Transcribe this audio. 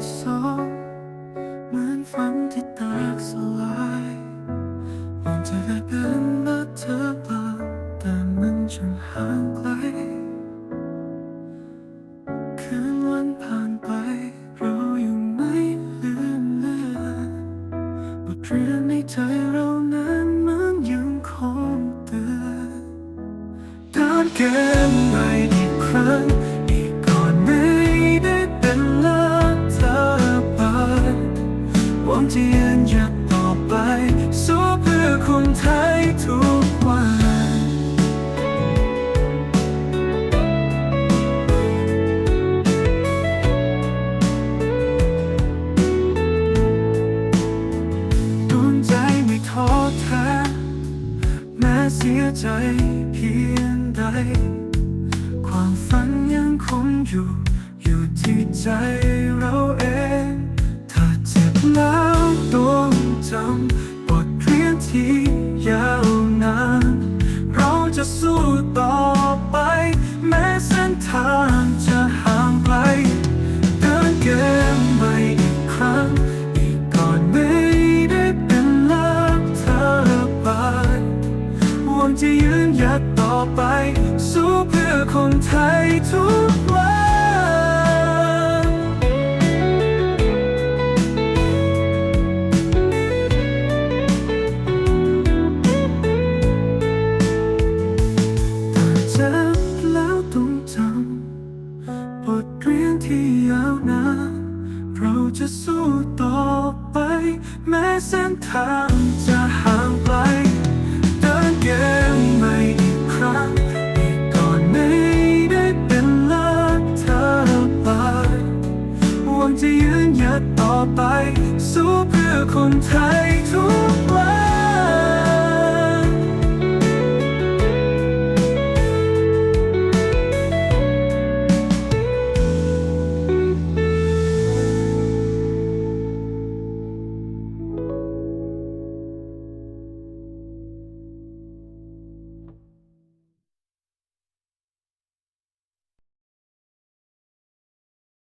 สองเหมือนฝันที่แตกสลายหวังจะได้เป็นและเธอบ้าแต่มันช่างห่างไกลคืนวันผ่านไป เรายังไม่ลืมเลือนบทเรียนในใจเรานั้นมันยังคงเตือนการเก็บไปอีกครั้ง หวังจะยืนหยัดต่อไป สู้เพื่อคนไทยทุกวันดวงใจไม่ท้อแท้แม้เสียใจเพียงใด ความฝันยังคงอยู่ อยู่ที่ใจเรา จำบทเรียนที่ยาวนานเราจะสู้ต่อไป แม้เส้นทางจะห่างไกลเดินเกมไปอีกครั้ง อีกก่อนไม่ได้เป็นลักเธอไปหวังจะยืนหยัดต่อไป สู้เพื่อคนไทยทุกวัน จะสู้ต่อไป แม้เส้นทางจะห่างไกลเดินเกมใหม่อีกครั้งก่อนไม่ได้เป็นลักเธอไปหวังจะยืนหยัดต่อไป สู้เพื่อคนไทยทุกวัน